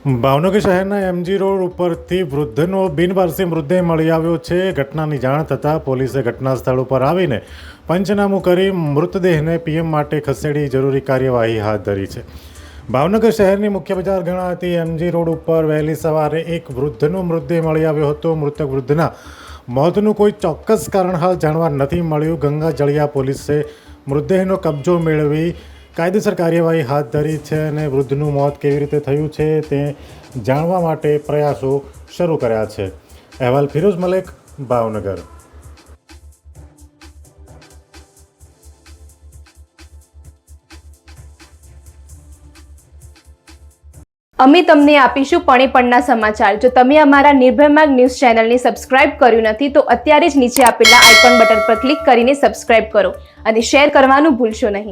ભાવનગર શહેરના MG road ઉપરથી વૃદ્ધનો બિનવારસી મૃતદેહ મળી આવ્યો છે. ઘટનાની જાણ થતાં પોલીસે ઘટના સ્થળ ઉપર આવીને પંચનામું કરી મૃતદેહને પીએમ માટે ખસેડી જરૂરી કાર્યવાહી હાથ ધરી છે. ભાવનગર શહેરની મુખ્ય બજાર ગણાતી એમજી રોડ ઉપર વહેલી સવારે એક વૃદ્ધનો મૃતદેહ મળી આવ્યો હતો. મૃતક વૃદ્ધના મોતનું કોઈ ચોક્કસ કારણ હાલ જાણવા નથી મળ્યું. ગંગા જળિયા પોલીસે મૃતદેહનો કબજો મેળવી કાયદેસર કાર્યવાહી હાથ ધરી છે અને વૃદ્ધનું મોત કેવી રીતે થયું છે તે જાણવા માટે પ્રયાસો શરૂ કર્યા છે. અહેવાલ ફિરોઝ મલેક, ભાવનગર. અમે તમને આપીશું પણેપણના સમાચાર. જો તમે અમારા નિર્ભયમાર્ગ ન્યૂઝ ચેનલને સબસ્ક્રાઇબ કર્યું નથી, તો અત્યારે જ નીચે આપેલા આઇકોન બટન પર ક્લિક કરીને સબસ્ક્રાઇબ કરો અને શેર કરવાનું ભૂલશો નહીં.